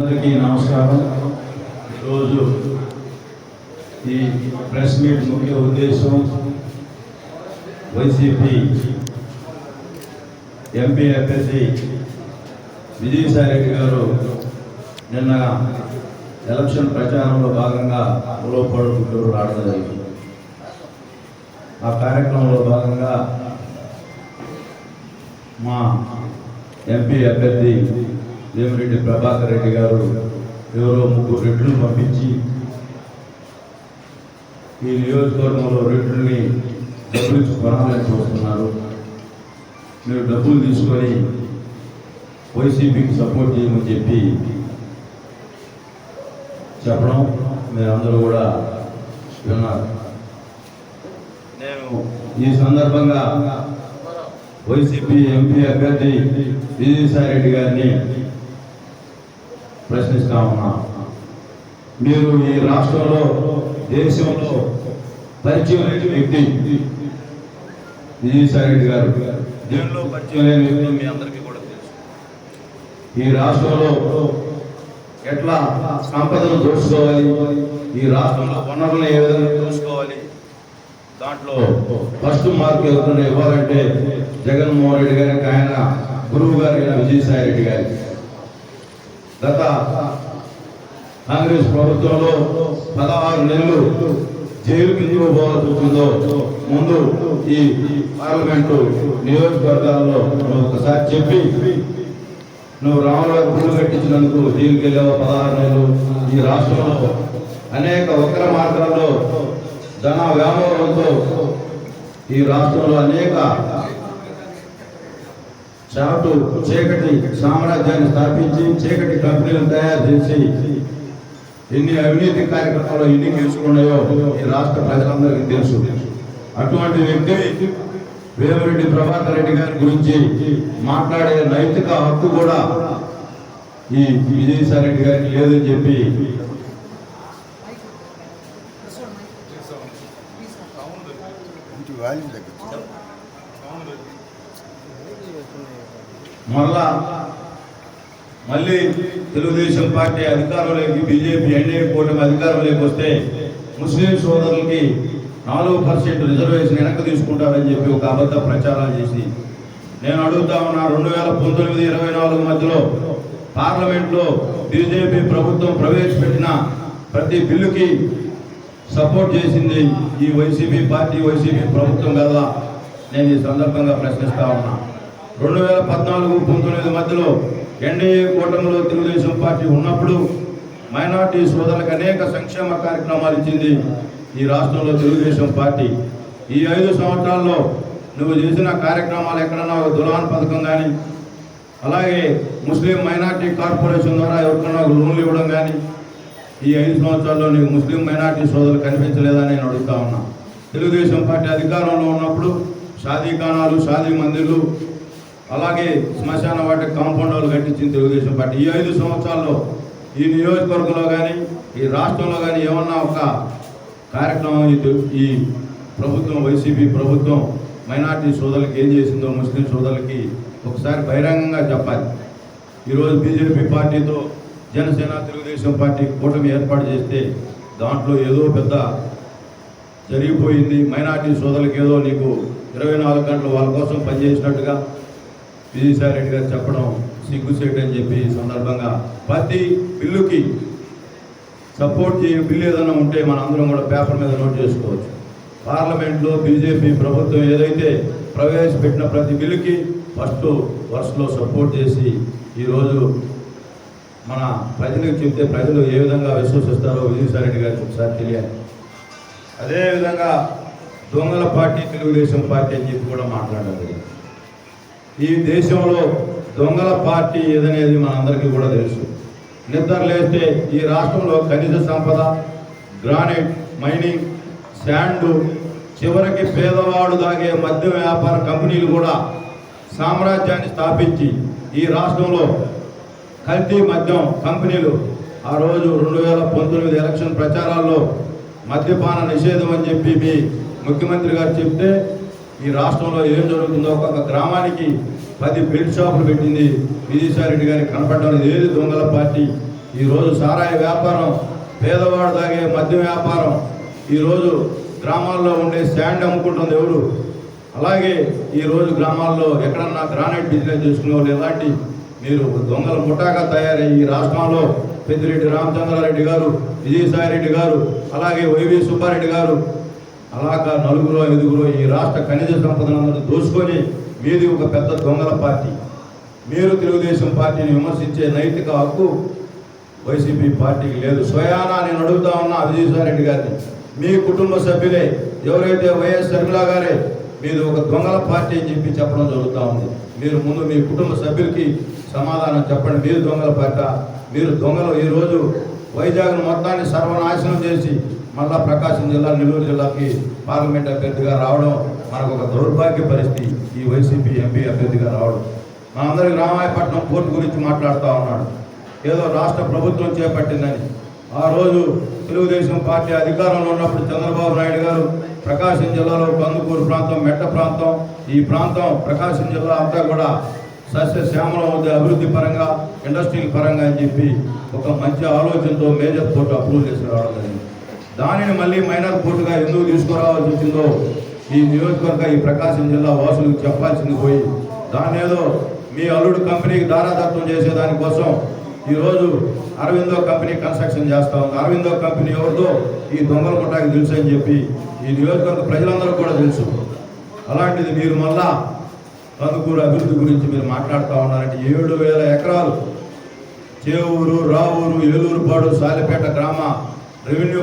అందరికీ నమస్కారం. ఈరోజు ఈ ప్రెస్ మీట్ ముఖ్య ఉద్దేశం వైసీపీ ఎంపీ అభ్యర్థి విజయసాయి రెడ్డి గారు నిన్న ఎలక్షన్ ప్రచారంలో భాగంగా ఉలవపాడు గుంటూరు రావడం జరిగింది. ఆ కార్యక్రమంలో భాగంగా మా ఎంపీ అభ్యర్థి వేమిరెడ్డి ప్రభాకర్ రెడ్డి గారు ఎవరో ముగ్గురు రెడ్లు పంపించి ఈ నియోజకవర్గంలో రెడ్లని డబ్బులు కొనాలని చూస్తున్నారు. మీరు డబ్బులు తీసుకొని వైసీపీకి సపోర్ట్ చేయమని చెప్పి చెప్పడం మీరందరూ కూడా విన్నారు. నేను ఈ సందర్భంగా వైసీపీ ఎంపీ అభ్యర్థి విజయసాయి రెడ్డి గారిని ప్రశ్నిస్తా ఉన్నా. మీరు ఈ రాష్ట్రంలో దేశంలో పరిచయం లేని వ్యక్తి. విజయసాయి రెడ్డి గారు దీనిలో పరిచయం లేని వ్యక్తి మీ అందరికీ కూడా తెలుసు. ఈ రాష్ట్రంలో ఎట్లా సంపదను దోచుకోవాలి? ఈ రాష్ట్రంలో వనరులను ఏ విధంగా దోచుకోవాలి? దాంట్లో ఫస్ట్ మార్క్ ఎవరికైనా ఇవ్వాలంటే జగన్మోహన్ రెడ్డి గారికి ఆయన గురువు గారు విజయసాయి రెడ్డి గారికి గత కాంగ్రెస్ ప్రభుత్వంలో పదహారు నెలలు జైలుకి ఎందుకు పోవాల్సిందో ముందు ఈ పార్లమెంటు నియోజకవర్గాల్లో నువ్వు ఒకసారి చెప్పి నువ్వు రాముల గుళ్ళు కట్టించినందుకు జైలుకి వెళ్ళావు పదహారు నెలలు. ఈ రాష్ట్రంలో అనేక వక్ర మార్గాల్లో ధన వ్యామోహంతో ఈ రాష్ట్రంలో అనేక చాటు చీకటి సామ్రాజ్యాన్ని స్థాపించి చీకటి కంపెనీలను తయారు చేసి ఎన్ని అవినీతి కార్యక్రమాలు ఎన్ని కేసుకున్నాయో ఈ రాష్ట్ర ప్రజలందరికీ తెలుసు. అటువంటి వ్యక్తి వేమిరెడ్డి ప్రభాకర్ రెడ్డి గారి గురించి మాట్లాడే నైతిక హక్కు కూడా ఈ విజయసాయి రెడ్డి గారికి లేదని చెప్పి ఇంటి వాల్యూమ్ దగ్గర మళ్ళా మళ్ళీ తెలుగుదేశం పార్టీ అధికారంలోకి బీజేపీ ఎన్డీఏ కూటమి అధికారంలోకి వస్తే ముస్లిం సోదరులకి నాలుగు పర్సెంట్ రిజర్వేషన్ వెనక్కి తీసుకుంటారని చెప్పి ఒక అబద్ధ ప్రచారాలు చేసి నేను అడుగుతా ఉన్నా రెండు వేల పంతొమ్మిది ఇరవై నాలుగు మధ్యలో పార్లమెంట్లో బీజేపీ ప్రభుత్వం ప్రవేశపెట్టిన ప్రతి బిల్లుకి సపోర్ట్ చేసింది ఈ వైసీపీ పార్టీ వైసీపీ ప్రభుత్వం కదా నేను ఈ సందర్భంగా ప్రశ్నిస్తా ఉన్నా. రెండు వేల పద్నాలుగు పంతొమ్మిది మధ్యలో ఎన్డీఏ కూటమిలో తెలుగుదేశం పార్టీ ఉన్నప్పుడు మైనార్టీ సోదరులకు అనేక సంక్షేమ కార్యక్రమాలు ఇచ్చింది ఈ రాష్ట్రంలో తెలుగుదేశం పార్టీ. ఈ ఐదు సంవత్సరాల్లో నువ్వు చేసిన కార్యక్రమాలు ఎక్కడన్నా ఒక దులాన్ పథకం కానీ అలాగే ముస్లిం మైనార్టీ కార్పొరేషన్ ద్వారా ఎవరికన్నా ఒక లోన్లు ఇవ్వడం కానీ ఈ ఐదు సంవత్సరాల్లో నీకు ముస్లిం మైనార్టీ సోదరులు కనిపించలేదని నేను అడుగుతా ఉన్నా. తెలుగుదేశం పార్టీ అధికారంలో ఉన్నప్పుడు షాదీ ఖానాలు షాదీ మందిర్లు అలాగే శ్మశాన వాటి కాంపౌండ్ వాళ్ళు కట్టించింది తెలుగుదేశం పార్టీ. ఈ ఐదు సంవత్సరాల్లో ఈ నియోజకవర్గంలో కానీ ఈ రాష్ట్రంలో కానీ ఏమన్నా ఒక కార్యక్రమం ఈ ప్రభుత్వం వైసీపీ ప్రభుత్వం మైనార్టీ సోదరులకి ఏం చేసిందో ముస్లిం సోదరులకి ఒకసారి బహిరంగంగా చెప్పాలి. ఈరోజు బీజేపీ పార్టీతో జనసేన తెలుగుదేశం పార్టీ కూటమి ఏర్పాటు చేస్తే దాంట్లో ఏదో పెద్ద జరిగిపోయింది. మైనార్టీ సోదరులకు ఏదో నీకు ఇరవై నాలుగు గంటలు వాళ్ళ కోసం పనిచేసినట్టుగా విజయసాయి రెడ్డి గారు చెప్పడం సిగ్గుసేట్ అని చెప్పి సందర్భంగా ప్రతి బిల్లుకి సపోర్ట్ చేయని బిల్లు ఏదైనా ఉంటే మన అందరం కూడా పేపర్ మీద నోట్ చేసుకోవచ్చు. పార్లమెంట్లో బీజేపీ ప్రభుత్వం ఏదైతే ప్రవేశపెట్టిన ప్రతి బిల్లుకి ఫస్ట్ వరుసలో సపోర్ట్ చేసి ఈరోజు మన ప్రజలకు చెప్తే ప్రజలు ఏ విధంగా విశ్వసిస్తారో విజయసాయిరెడ్డి గారికి ఒకసారి తెలియాలి. అదేవిధంగా దొంగల పార్టీ తెలుగుదేశం పార్టీ అని చెప్పి కూడా మాట్లాడాలి ఈ దేశంలో దొంగల పార్టీ ఏదనేది మనందరికీ కూడా తెలుసు. నిద్ర లేస్తే ఈ రాష్ట్రంలో ఖనిజ సంపద గ్రానైట్ మైనింగ్ శాండ్ చివరికి పేదవాడు దాగే మద్య వ్యాపార కంపెనీలు కూడా సామ్రాజ్యాన్ని స్థాపించి ఈ రాష్ట్రంలో కల్తీ మద్యం కంపెనీలు ఆ రోజు రెండు వేల పంతొమ్మిది ఎలక్షన్ ప్రచారాల్లో మద్యపాన నిషేధం అని చెప్పి మీ ముఖ్యమంత్రి గారు చెప్తే ఈ రాష్ట్రంలో ఏం జరుగుతుందో ఒక్కొక్క గ్రామానికి పది బెల్ట్ షాపులు పెట్టింది విజయసాయిరెడ్డి గారికి కనపడడం లేదు. ఏది దొంగల పార్టీ? ఈరోజు సారాయి వ్యాపారం పేదవాడు తాగే మద్యం వ్యాపారం ఈరోజు గ్రామాల్లో ఉండే స్టాండ్ అమ్ముకుంటుంది ఎవరు? అలాగే ఈరోజు గ్రామాల్లో ఎక్కడన్నా గ్రానైట్ బిజినెస్ చేసుకునే వాళ్ళు ఎలాంటి? మీరు దొంగల ముఠాగా తయారయ్యి ఈ రాష్ట్రంలో పెద్దిరెడ్డి రామచంద్రారెడ్డి గారు విజయసాయిరెడ్డి గారు అలాగే వైవి సుబ్బారెడ్డి గారు అలాగా నలుగురో ఐదుగురో ఈ రాష్ట్ర ఖనిజ సంపదనందరూ దోచుకొని మీది ఒక పెద్ద దొంగల పార్టీ. మీరు తెలుగుదేశం పార్టీని విమర్శించే నైతిక హక్కు వైసీపీ పార్టీకి లేదు. స్వయానా నేను అడుగుతా ఉన్నా విజయసాయిరెడ్డి గారిని. మీ కుటుంబ సభ్యులే ఎవరైతే వైఎస్ షర్మిలా గారే మీరు ఒక దొంగల పార్టీ అని చెప్పి చెప్పడం జరుగుతూ ఉంది. మీరు ముందు మీ కుటుంబ సభ్యులకి సమాధానం చెప్పండి. మీరు దొంగల పార్టీ. మీరు దొంగలు ఈరోజు వైజాగ్ మొత్తాన్ని సర్వనాశనం చేసి మళ్ళా ప్రకాశం జిల్లా నెల్లూరు జిల్లాకి పార్లమెంట్ అభ్యర్థిగా రావడం మనకు ఒక దౌర్భాగ్య పరిస్థితి. ఈ వైసీపీ ఎంపీ అభ్యర్థిగా రావడం. అందరికి రామాయపట్నం కోర్టు గురించి మాట్లాడుతూ ఉన్నాడు. ఏదో రాష్ట్ర ప్రభుత్వం చేపట్టిందని. ఆ రోజు తెలుగుదేశం పార్టీ అధికారంలో ఉన్నప్పుడు చంద్రబాబు నాయుడు గారు ప్రకాశం జిల్లాలో కందుకూరు ప్రాంతం మెట్ట ప్రాంతం ఈ ప్రాంతం ప్రకాశం జిల్లా అంతా కూడా సస్యశ్యామలం ఉంది అభివృద్ధి పరంగా ఇండస్ట్రియల్ పరంగా అని చెప్పి ఒక మంచి ఆలోచనతో మేజర్ పోర్టు అప్రూవ్ చేసి రావడం జరిగింది. దానిని మళ్ళీ మైనర్ పోర్టుగా ఎందుకు తీసుకురావాల్సి వచ్చిందో ఈ నియోజకవర్గ ఈ ప్రకాశం జిల్లా వాసులకు చెప్పాల్సింది పోయి దాని ఏదో మీ అల్లుడు కంపెనీకి దారాదత్వం చేసే దానికోసం ఈరోజు అరవిందో కంపెనీ కన్స్ట్రక్షన్ చేస్తా ఉంది. అరవిందో కంపెనీ ఎవరిదో ఈ దొంగల కొట్టాకి తెలుసు అని చెప్పి ఈ నియోజకవర్గ ప్రజలందరూ కూడా తెలుసు. అలాంటిది మీరు మళ్ళా కందుకూరు అభివృద్ధి గురించి మీరు మాట్లాడుతూ ఉన్నారంటే ఏడు వేల ఎకరాలు చేవూరు రావూరు ఏలూరుపాడు సాలిపేట గ్రామ రెవెన్యూ